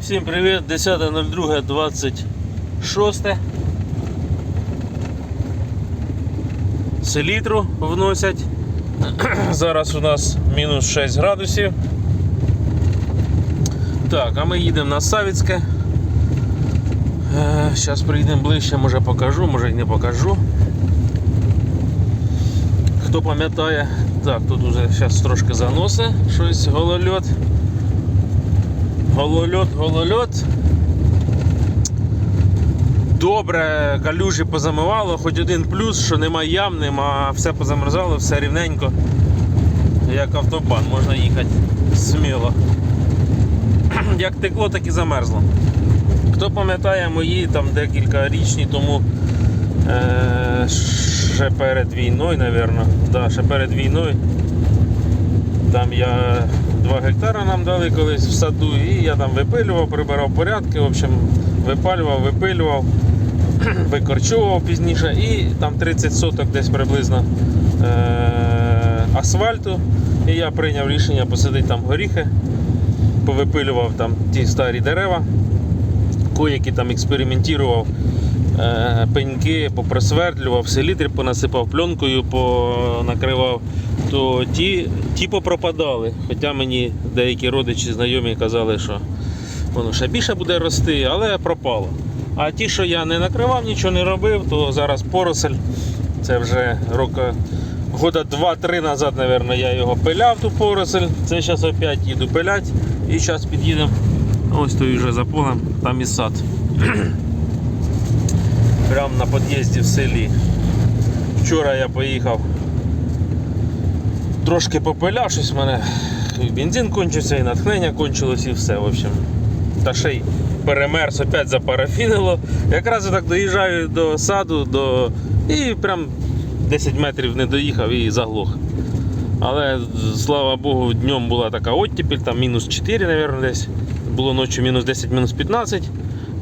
Всім привіт, 10.02.26. Селітру вносять. Зараз у нас мінус 6 градусів. Так, а ми їдемо на Савіцьке. Зараз приїдемо ближче, може покажу, може і не покажу. Хто пам'ятає, так, тут уже зараз трошки заноси, щось голольот. Голольот, голольот. Добре, калюжі позамивало, хоч один плюс, що нема ям, нема, все позамерзало, все рівненько. Як автобан, можна їхати сміло. Як текло, так і замерзло. Хто пам'ятає мої там декілька річні тому е, ще перед війною, напевно. Да, ще перед війною. Там я 2 гектара нам дали колись в саду, і я там випилював, прибирав порядки, в общем, випалював, випилював, викорчовував пізніше і там 30 соток десь приблизно е- асфальту. І я прийняв рішення посадити там горіхи, повипилював там ті старі дерева, коякі там експериментував. е, Пеньки попросвердлював, селітри понасипав пленкою, понакривав, то ті, ті попропадали. Хоча мені деякі родичі, знайомі казали, що воно ще більше буде рости, але пропало. А ті, що я не накривав, нічого не робив, то зараз поросель. Це вже року года 2-3 назад, мабуть, я його пиляв ту поросель. Це зараз опять їду пилять. І зараз під'їдемо. Ось той вже за полем, там і сад. Прямо на під'їзді в селі. Вчора я поїхав. Трошки попиляв, щось в мене і бензин кончився, і натхнення кончилось, і все. В общем. Та ще й перемерз, опять запарафінило. Якраз я так доїжджаю до саду до... і прям 10 метрів не доїхав і заглох. Але слава Богу, днем була така оттепель, там мінус 4, мабуть, десь. Було ночі мінус 10, мінус 15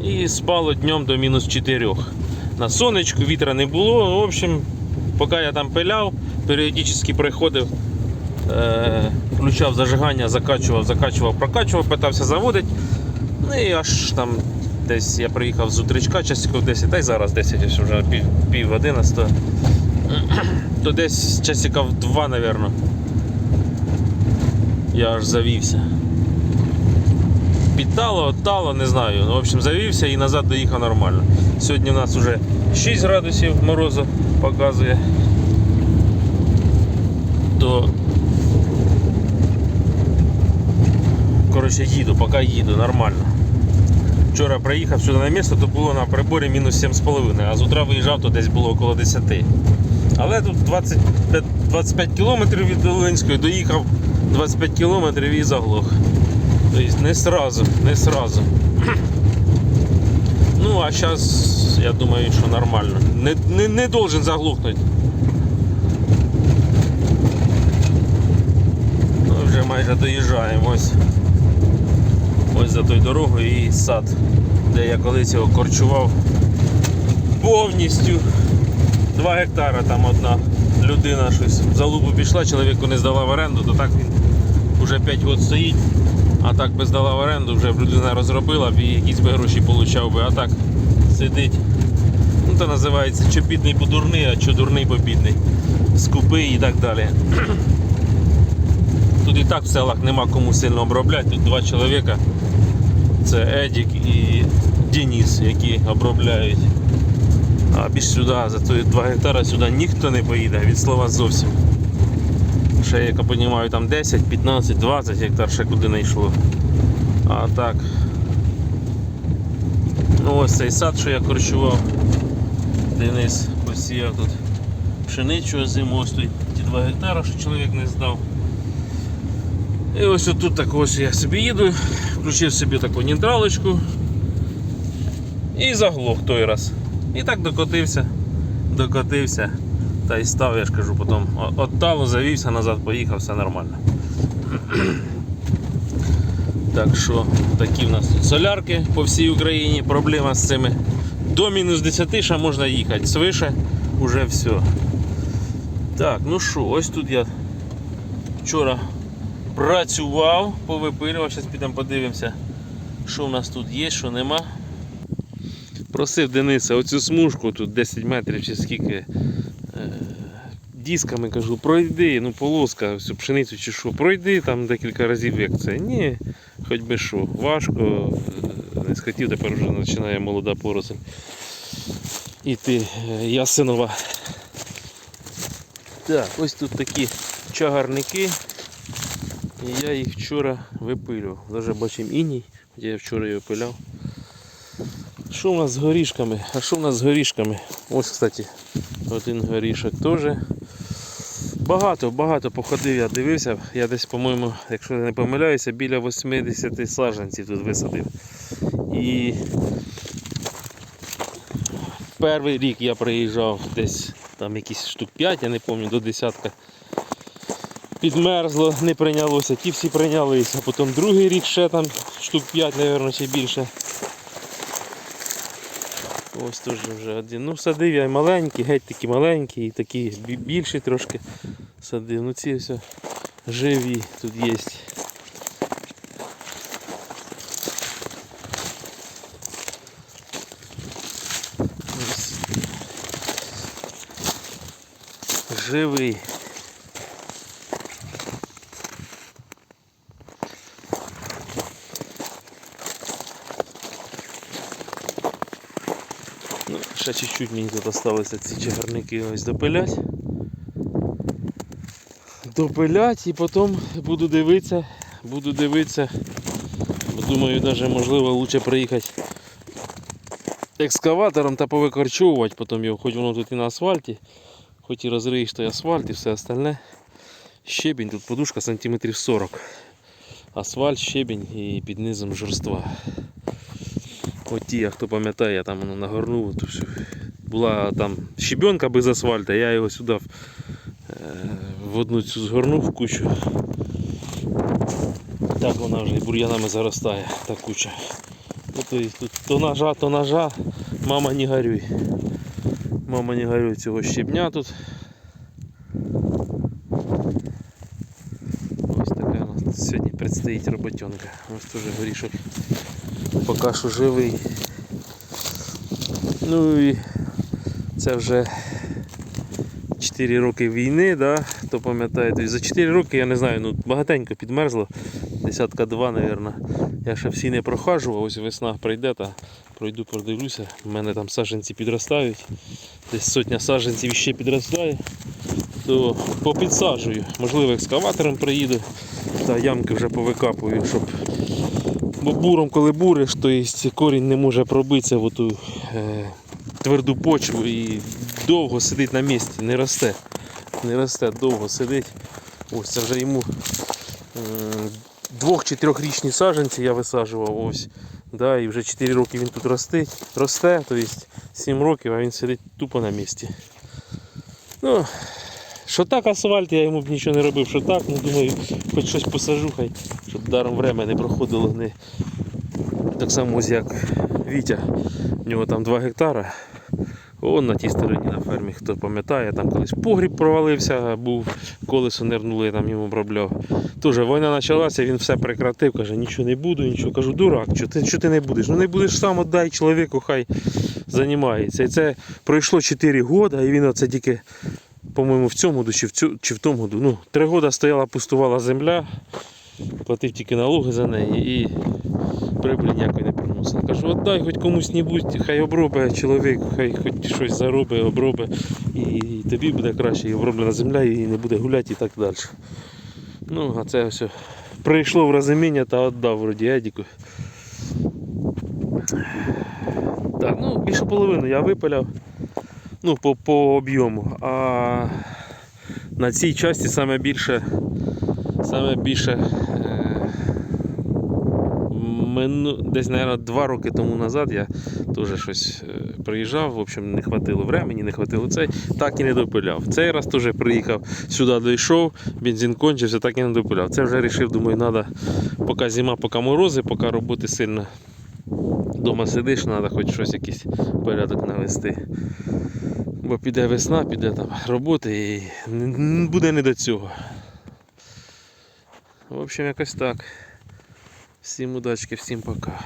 і спало днем до мінус 4. На сонечку вітра не було. В общем, поки я там пиляв, періодично приходив, включав зажигання, закачував, закачував, прокачував, питався заводити. Ну і аж там десь я приїхав з утречка, часиків 10, та й зараз 10, вже пів, пів 11. То десь часиків 2, мабуть. Я аж завівся. Підтало, оттало, не знаю. Ну, в общем, завівся і назад доїхав нормально. Сьогодні у нас вже 6 градусів морозу показує. То коротше їду, поки їду, нормально. Вчора приїхав сюди на місто, то було на приборі мінус 7,5, а з утра виїжджав, то десь було около 10. Але тут 25, 25 кілометрів від Долинської доїхав 25 кілометрів і заглох. Тобто не сразу, не сразу. Ну, а зараз, я думаю, що нормально. Не, не, не должен заглохнути. Ну, вже майже доїжджаємо. Ось за тою дорогою і сад, де я колись його корчував повністю. 2 гектара там одна людина щось в залупу пішла, чоловіку не здала в оренду, то так він вже 5 років стоїть. А так би здала в оренду, вже б людина розробила б і якісь би гроші получав би, а так сидить. Ну, то називається що бідний подурний, а що дурний побідний. Скупий і так далі. І так в селах нема кому сильно обробляти. Тут два чоловіка. Це Едік і Деніс, які обробляють. А більш сюди, за ті 2 гектара сюди ніхто не поїде, від слова зовсім. Ще, як я розумію, там 10, 15, 20 гектар ще куди не йшло. А так. Ну ось цей сад, що я корчував. Денис посіяв тут пшеничу зиму, ось тут ті 2 гектара, що чоловік не здав. І ось тут так ось я собі їду, включив собі таку нейтралочку і заглох той раз. І так докотився, докотився. Та й став, я ж кажу, потім оттало, завівся, назад поїхав, все нормально. Так що такі в нас тут солярки по всій Україні, проблема з цими. До мінус 10 ще можна їхати, свише вже все. Так, ну що, ось тут я вчора працював, повипилював, зараз підемо подивимося. Що в нас тут є, що нема. Просив Дениса оцю смужку, тут 10 метрів чи скільки. е, Дисками кажу, пройди, ну полоска, всю пшеницю чи що, пройди там декілька разів, як це. Ні, хоч би що, важко, е, не схотів, тепер вже починає молода поросль. Іти е, ясенова. Так, ось тут такі чагарники. І я їх вчора випилював. Даже бачимо іній, я вчора його пиляв. Що у нас з горішками? А що у нас з горішками? Ось, кстати, один горішок теж. Багато, багато походив, я дивився. Я десь, по-моєму, якщо не помиляюся, біля 80 саджанців тут висадив. І перший рік я приїжджав десь там якісь штук 5, я не пам'ятаю, до десятка. Підмерзло, не прийнялося, ті всі прийнялися. Потім другий рік ще там штук 5, мабуть, ще більше. Ось теж вже один. Ну, садив я і маленькі, геть такі маленькі, і такі більші трошки садив. Ну ці все живі тут є. Живий. Ну, ще чуть-чуть мені тут залишилося ці чагарники ось допилять. Допилять і потім буду дивитися, буду дивитися. Думаю, навіть можливо краще приїхати екскаватором та повикорчовувати потім його, хоч воно тут і на асфальті, хоч і розриєш асфальт і все остальне. Щебінь, тут подушка сантиметрів 40. Асфальт, щебінь і під низом жорства. От ті, а хто пам'ятає, я там воно нагорнув. Була там щебенка без асфальту, я його сюди в, е, в одну цю згорнув в кучу. Так вона вже і бур'янами заростає, та куча. Ну, тут то ножа, то ножа, мама не горюй. Мама не горюй цього щебня тут. Ось така у нас сьогодні предстоїть роботенка. Ось теж горішок поки що живий. Ну і це вже 4 роки війни, да? хто пам'ятає, Тобто за 4 роки я не знаю, ну багатенько підмерзло, десятка два, мабуть. Я ще всі не прохажував, ось весна прийде, та пройду, продивлюся. У мене там саджанці підростають. Десь сотня саджанців ще підростає, то попідсаджую. Можливо, екскаватором приїду, та ямки вже повикапую, щоб Бо буром, коли буриш, то есть корінь не може пробитися в ту е, тверду почву і довго сидить на місці, не росте. Не росте, довго сидить. Ось це вже йому м, двох чи трьохрічні саджанці я висаджував ось. Да, і вже 4 роки він тут росте, росте, то есть 7 років, а він сидить тупо на місці. Ну, що так асфальт, я йому б нічого не робив, що так, ну думаю, хоч щось посажу, хай, щоб даром время не проходило. Не... Так само ось як Вітя, в нього там 2 гектара. Он на тій стороні на фермі, хто пам'ятає, там колись погріб провалився, був, колесо нирнули, там йому обробляв. Тоже війна почалася, він все прекратив, каже, нічого не буду, нічого. Кажу, дурак, що ти, що ти не будеш? Ну не будеш сам, отдай чоловіку, хай займається. І це пройшло 4 роки, і він оце тільки по-моєму, в цьому году чи в, цю, чи в тому году. Ну, три роки стояла, пустувала земля, платив тільки налоги за неї і прибулі ніякої не приносила. Кажу, отдай хоч комусь небудь, хай обробить чоловік, хай хоч щось заробить, обробить, і тобі буде краще, і оброблена земля, і не буде гуляти і так далі. Ну, а це все прийшло в розуміння та віддав вроді Едіку. Так, ну більше половини я випиляв ну, по, по об'єму. А на цій часті саме більше, саме більше е, мину, десь, мабуть, два роки тому назад я теж щось е, приїжджав, в общем, не хватило времени, не хватило цей, так і не допиляв. Цей раз теж приїхав сюди, дійшов, бензин кончився, так і не допиляв. Це вже вирішив, думаю, треба, поки зима, поки морози, поки роботи сильно. Дома сидиш, треба хоч щось якийсь порядок навести. Бо піде весна, піде там роботи і буде не до цього. В общем, якось так. Всім удачки, всім пока.